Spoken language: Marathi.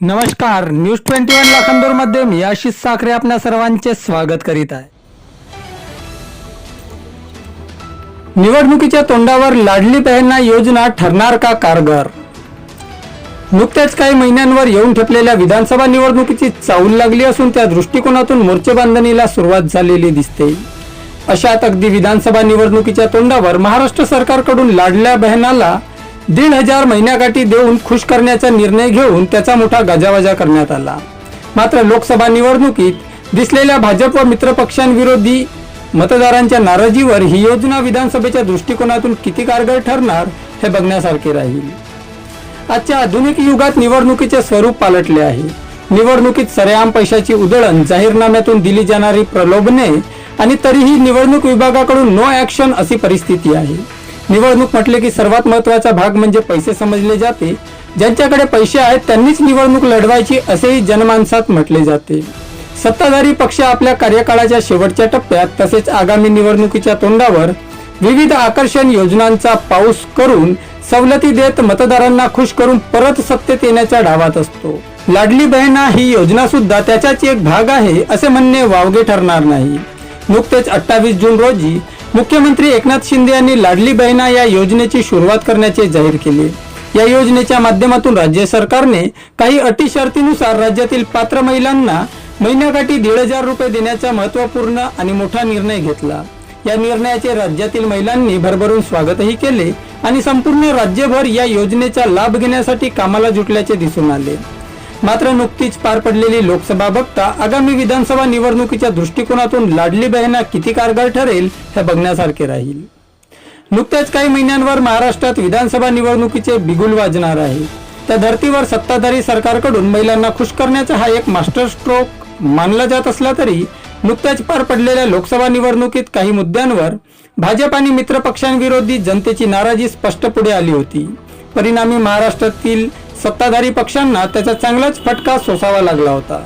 नमस्कार न्यूज ट्वेंटी वन लाखांदूरमध्ये मी आशिष साखरे आपल्या सर्वांचे स्वागत करीत आहे. निवडणुकीच्या तोंडावर लाडली बहिणा योजना ठरणार का कारगर? नुकत्याच काही महिन्यांवर येऊन ठेपलेल्या विधानसभा निवडणुकीची चाऊल लागली असून त्या दृष्टिकोनातून मोर्चे बांधणीला सुरुवात झालेली दिसते. अशात अगदी विधानसभा निवडणुकीच्या तोंडावर महाराष्ट्र सरकारकडून लाडल्या बहिणाला दीड हजार महिन्याकाठी देऊन खुश करण्याचा निर्णय घेऊन त्याचा मोठा गाजावाजा करण्यात आला. मात्र लोकसभा निवडणुकीत दिसलेल्या भाजप व मित्रपक्षांविरोधी मतदारांच्या नाराजीवर ही योजना विधानसभेच्या दृष्टिकोनातून किती कारगर ठरणार हे बघण्यासारखे राहील. आजच्या आधुनिक युगात निवडणुकीचे स्वरूप पालटले आहे. निवडणुकीत सरेआम पैशाची उधळण जाहीरनाम्यातून दिली जाणारी प्रलोभने आणि तरीही निवडणूक विभागाकडून नो ऍक्शन अशी परिस्थिती आहे. निवडणूक म्हटले की सर्वात महत्त्वाचा भाग म्हणजे पैसे समजले जाते. ज्यांच्याकडे पैसे आहेत त्यांनीच निवडणूक लढवायची असेही जनमानसात म्हटले जाते. सत्ताधारी पक्ष आपल्या कार्यकाळाच्या शेवटच्या टप्प्यात तसेच आगामी निवडणुकीच्या तोंडावर विविध आकर्षण योजनांचा पाऊस करून सवलती देत मतदारांना खुश करून परत सत्तेत येण्याच्या डावात असतो. लाडली बहिणा ही योजना सुद्धा त्याचाच एक भाग आहे असे म्हणणे वावगे ठरणार नाही. नुकतेच अठ्ठावीस जून रोजी मुख्यमंत्री एकनाथ शिंदे यांनी लाडली बहिणा या योजनेची सुरुवात करण्याचे जाहीर केले. या योजनेच्या माध्यमातून राज्य सरकारने काही अटी शर्तीनुसार राज्यातील पात्र महिलांना महिन्याकाठी दीड हजार रुपये देण्याचा महत्त्वपूर्ण आणि मोठा निर्णय घेतला. या निर्णयाचे राज्यातील महिलांनी भरभरून स्वागतही केले आणि संपूर्ण राज्यभर या योजनेचा लाभ घेण्यासाठी कामाला जुटल्याचे दिसून आले. मात्र नुकतीच पार पडलेली लोकसभा बघता आगामी विधानसभा निवडणुकीच्या दृष्टिकोनातून लाडली बहिणा किती कारगर ठरेल हे बघण्यासारखे राहील. नुकत्याच काही महिन्यांवर महाराष्ट्रात विधानसभा निवडणुकीचे बिगुल वाजणार आहे. त्या धर्तीवर सत्ताधारी सरकारकडून महिलांना खुश करण्याचा हा एक मास्टर स्ट्रोक मानला जात असला तरी नुकत्याच पार पडलेल्या लोकसभा निवडणुकीत काही मुद्द्यांवर भाजप आणि मित्रपक्षांविरोधी जनतेची नाराजी स्पष्ट पुढे आली होती. परिणामी महाराष्ट्रातील सत्ताधारी पक्षांना त्याचा चांगलाच फटका सोसावा लागला होता.